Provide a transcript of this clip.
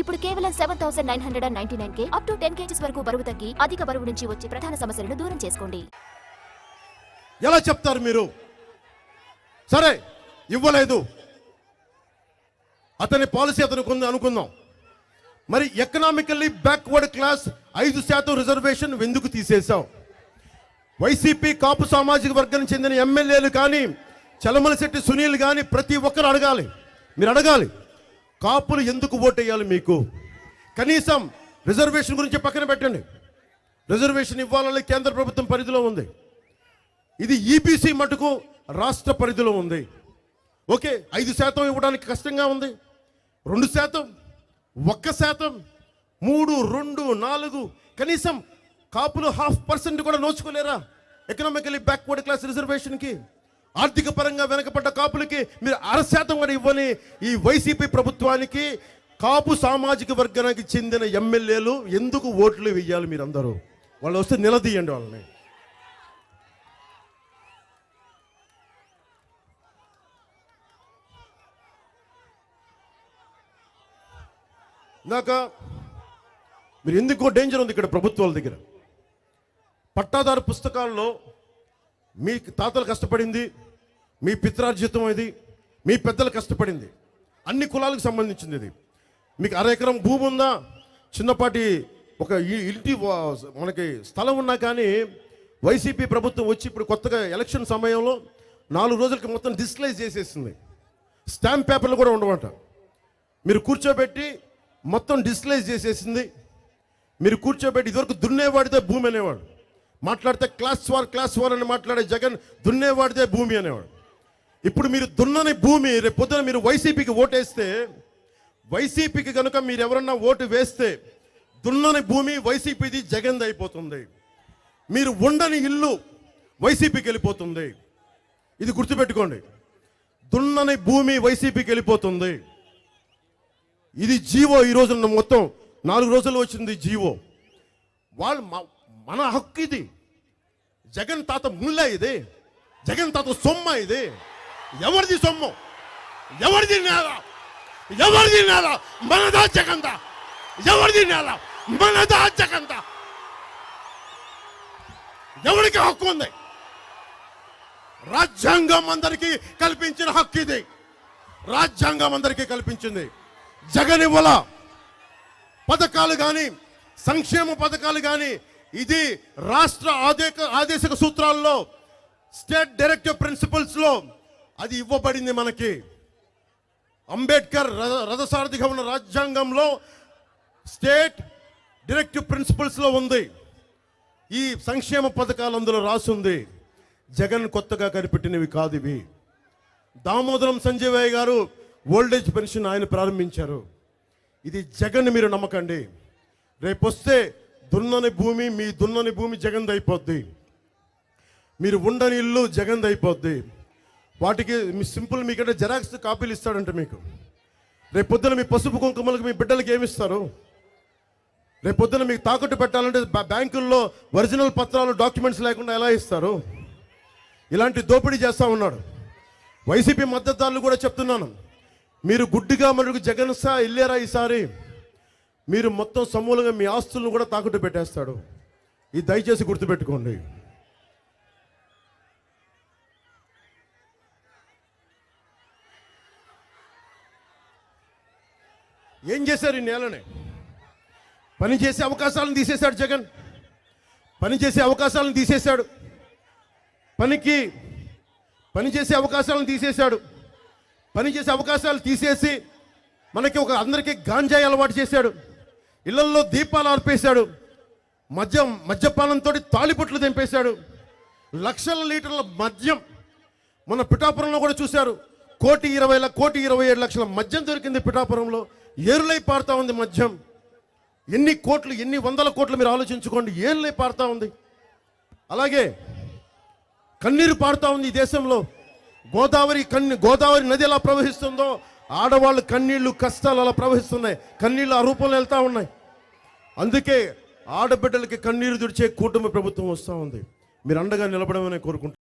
ఇప్పుడు కేవలం seven thousand nine hundred and ninety nine K up to ten kgs వరకు బరువు తగ్గి అధిక బరువు నుంచి వచ్చే ప్రధాన సమస్యలను దూరం చేసుకోండి. ఎలా చెప్తారు మీరు? సరే ఇవ్వలేదు. అతని పాలసీ అతనికి ఉంది అనుకుందాం. మరి ఎకనామికల్లీ బ్యాక్వర్డ్ క్లాస్ ఐదు శాతం రిజర్వేషన్ ఎందుకు తీసేశాం? వైసీపీ కాపు సామాజిక వర్గానికి చెందిన ఎమ్మెల్యేలు కానీ చలమలశెట్టి సునీల్ కానీ ప్రతి ఒక్కరు అడగాలి. మీరు అడగాలి. కాపులు ఎందుకు ఓటేయాలి మీకు? కనీసం రిజర్వేషన్ గురించి పక్కన పెట్టండి. రిజర్వేషన్ ఇవ్వాలని కేంద్ర ప్రభుత్వం పరిధిలో ఉంది. ఇది ఈబీసీ మటుకు రాష్ట్ర పరిధిలో ఉంది. ఓకే ఐదు శాతం ఇవ్వడానికి కష్టంగా ఉంది. రెండు శాతం ఒక్క శాతం మూడు రెండు నాలుగు కనీసం కాపులు హాఫ్ పర్సెంట్ కూడా నోచుకోలేరా? ఎకనామికలీ బ్యాక్వర్డ్ క్లాస్ రిజర్వేషన్కి ఆర్థిక పరంగా వెనకబడ్డ కాపులకి మీరు అర శాతం కూడా ఇవ్వని ఈ వైసీపీ ప్రభుత్వానికి కాపు సామాజిక వర్గానికి చెందిన ఎమ్మెల్యేలు ఎందుకు ఓట్లు వెయ్యాలి మీరందరూ? వాళ్ళు వస్తే నిలదీయండి వాళ్ళని. ఇందాక మీరు ఎందుకో డేంజర్ ఉంది ఇక్కడ ప్రభుత్వాల దగ్గర. పట్టాదారు పుస్తకాల్లో మీ తాతలు కష్టపడింది మీ పిత్రార్జితం ఇది మీ పెద్దలు కష్టపడింది. అన్ని కులాలకు సంబంధించింది ఇది. మీకు అర ఎకరం భూమి ఉందా? చిన్నపాటి ఒక ఇంటి మనకి స్థలం ఉన్నా కానీ వైసీపీ ప్రభుత్వం వచ్చి ఇప్పుడు కొత్తగా ఎలక్షన్ సమయంలో నాలుగు రోజులకి మొత్తం డిస్క్లైజ్ చేసేసింది. స్టాంప్ పేపర్లు కూడా ఉండవంట. మీరు కూర్చోబెట్టి మొత్తం డిస్లైజ్ చేసేసింది. మీరు కూర్చోబెట్టి ఇదివరకు దున్నేవాడితే భూమి అనేవాడు. మాట్లాడితే క్లాస్ వార్ క్లాస్ వార్ అని మాట్లాడే జగన్ దున్నేవాడిదే భూమి అనేవాడు. ఇప్పుడు మీరు దున్నని భూమి రేపు పొద్దున మీరు వైసీపీకి ఓటేస్తే వైసీపీకి కనుక మీరు ఎవరన్నా ఓటు వేస్తే దున్నని భూమి వైసీపీది జగన్ది అయిపోతుంది. మీరు ఉండని ఇల్లు వైసీపీకి వెళ్ళిపోతుంది. ఇది గుర్తుపెట్టుకోండి. దున్నని భూమి వైసీపీకి వెళ్ళిపోతుంది. ఇది జీవో ఈ రోజున మొత్తం నాలుగు రోజులు వచ్చింది జీవో. వాళ్ళు మన హక్కు ఇది. జగన్ తాత ముళ్ళ ఇది. జగన్ తాత సొమ్మ ఇది. ఎవరిది సొమ్ము? ఎవరిది నేల? ఎవరిది నేల? మనదా జగంత ఎవరిది నేల? మనదా జగంత ఎవరికి హక్కు ఉంది? రాజ్యాంగం అందరికీ కల్పించిన హక్కు ఇది. రాజ్యాంగం అందరికీ కల్పించింది. జగన్ ఇవ్వల? పథకాలు కానీ సంక్షేమ పథకాలు కానీ ఇది రాష్ట్ర ఆదేక ఆదేశక సూత్రాల్లో స్టేట్ డైరెక్టివ్ ప్రిన్సిపల్స్లో అది ఇవ్వబడింది మనకి. అంబేద్కర్ రథసారథిగా ఉన్న రాజ్యాంగంలో స్టేట్ డైరెక్టివ్ ప్రిన్సిపల్స్లో ఉంది. ఈ సంక్షేమ పథకాలు అందులో రాసుంది. జగన్ కొత్తగా కనిపెట్టినవి కాదు ఇవి. దామోదరం సంజయ్ గారు ఓల్డేజ్ పెన్షన్ ఆయన ప్రారంభించారు. ఇది జగన్ మీరు నమ్మకండి. రేపు వస్తే దున్నని భూమి మీ దున్నని భూమి జగన్ అయిపోద్ది మీరు ఉండని ఇల్లు జగన్ అయిపోద్ది వాటికి మీ సింపుల్ మీకంటే జెరాక్స్ కాపీలు ఇస్తాడంట మీకు. రేపు పొద్దున మీ పసుపు కుంకుమలకు మీ బిడ్డలకి ఏమిస్తారు రేపొద్దున రేపు పొద్దున మీకు తాకట్టు పెట్టాలంటే బ్యాంకుల్లో ఒరిజినల్ పత్రాలు డాక్యుమెంట్స్ లేకుండా ఎలా ఇస్తారు? ఇలాంటి దోపిడీ చేస్తూ ఉన్నాడు. వైసీపీ మద్దతుదారులు కూడా చెప్తున్నాను. మీరు గుడ్డిగా మనకు జగన్ సా ఇల్లేరా ఈసారి? మీరు మొత్తం సమూలంగా మీ ఆస్తులను కూడా తాకట్టు పెట్టేస్తాడు. ఇది దయచేసి గుర్తుపెట్టుకోండి. ఏం చేశారు ఈ నేలని? పని చేసే అవకాశాలను తీసేశాడు జగన్. పని చేసే అవకాశాలను తీసేశాడు. పనికి పని చేసే అవకాశాలను తీసేశాడు. పని చేసే అవకాశాలు తీసేసి మనకి ఒక అందరికీ గాంజాయి అలవాటు చేశాడు. ఇళ్ళల్లో దీపాలు ఆర్పేశాడు. మద్యం మద్యపానంతో తాలిపొట్లు తెంపేశాడు లక్షల లీటర్ల మద్యం మన పిఠాపురంలో కూడా చూశారు. కోటి ఇరవై కోటి ఇరవై ఏడు లక్షల మద్యం దొరికింది పిఠాపురంలో. ఏరులై పారుతా ఉంది మద్యం. ఎన్ని కోట్లు ఎన్ని వందల కోట్లు మీరు ఆలోచించుకోండి ఏరులై పారుతా ఉంది. అలాగే కన్నీరు పారుతా ఉంది ఈ దేశంలో. గోదావరి కన్ను గోదావరి నది ఎలా ప్రవహిస్తుందో ఆడవాళ్ళు కన్నీళ్ళు కష్టాలు అలా ప్రవహిస్తున్నాయి. కన్నీళ్ళు ఆ రూపంలో వెళ్తా ఉన్నాయి. అందుకే ఆడబిడ్డలకి కన్నీరు తుడిచే కూటమి ప్రభుత్వం వస్తూ ఉంది. మీరు అండగా నిలబడమని కోరుకుంటున్నాను.